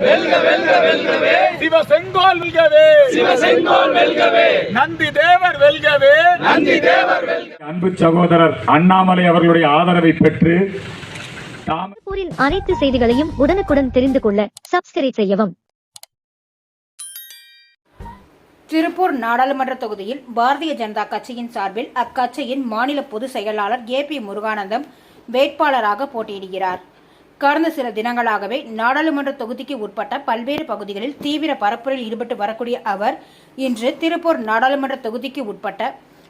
வெல்க வெல்க வெல்கவே. சிவசெங்கோல் வெல்கவே. சிவசெங்கோல் வெல்கவே. நந்தி தேவர் வெல்கவே. நந்தி தேவர் வெல்க. அன்பு சகோதரர் அண்ணாமலை அவர்களுடைய ஆதரவை பெற்று தாம் திருப்பூரின் அனைத்து செய்திகளையும் உடனுக்குடன் தெரிந்து கொள்ள சப்ஸ்கிரைப் செய்யவும். திருப்பூர் நாடாளுமன்ற தொகுதியில் பாரதிய ஜனதா கட்சியின் சார்பில் அக்கட்சியின் மாநில பொதுச் செயலாளர் ஏ பி முருகானந்தம் வேட்பாளராக போட்டியிடுகிறார். கடந்த சில தினங்களாகவே நாடாளுமன்ற தொகுதிக்கு உட்பட்ட பல்வேறு பகுதிகளில் தீவிர பரப்புரையில் ஈடுபட்டு வரக்கூடிய அவர் இன்று திருப்பூர் நாடாளுமன்ற தொகுதிக்கு உட்பட்ட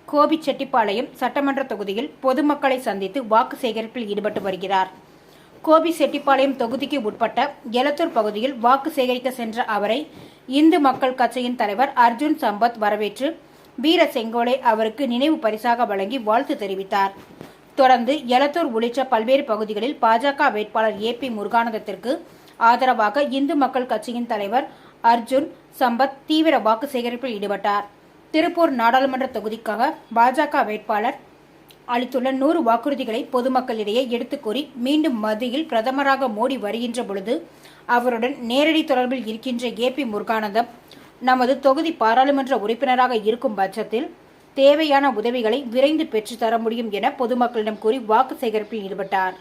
கோபிச்செட்டிப்பாளையம் சட்டமன்ற தொகுதியில் பொதுமக்களை சந்தித்து வாக்கு சேகரிப்பில் ஈடுபட்டு வருகிறார். கோபி செட்டிப்பாளையம் தொகுதிக்கு உட்பட்ட எலத்தூர் பகுதியில் வாக்கு சேகரிக்க சென்ற அவரை இந்து மக்கள் கட்சியின் தலைவர் அர்ஜுன் சம்பத் வரவேற்று வீர செங்கோலை அவருக்கு நினைவு பரிசாக வழங்கி வாழ்த்து தெரிவித்தார். தொடர்ந்து எலத்தூர் உள்ளிட்ட பல்வேறு பகுதிகளில் பாஜக வேட்பாளர் ஏ பி முருகானந்தத்திற்கு ஆதரவாக இந்து மக்கள் கட்சியின் தலைவர் அர்ஜுன் சம்பத் தீவிர வாக்கு சேகரிப்பில் ஈடுபட்டார். திருப்பூர் நாடாளுமன்ற தொகுதிக்காக பாஜக வேட்பாளர் அளித்துள்ள நூறு வாக்குறுதிகளை பொதுமக்களிடையே எடுத்துக் கூறி மீண்டும் மத்தியில் பிரதமராக மோடி வருகின்ற பொழுது அவருடன் நேரடி தொடர்பில் இருக்கின்ற ஏ பி முருகானந்தம் நமது தொகுதி பாராளுமன்ற உறுப்பினராக இருக்கும் பட்சத்தில் தேவையான உதவிகளை விரைந்து பெற்றுத் தர முடியும் என பொதுமக்களிடம் கூறி வாக்கு சேகரிப்பில் ஈடுபட்டார்.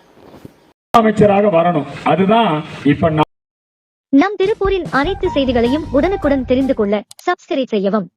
அமைச்சராக வரணும். அதுதான் இப்ப நம் திருப்பூரின் அனைத்து செய்திகளையும் உடனுக்குடன் தெரிந்து கொள்ள சப்ஸ்கிரைப் செய்யவும்.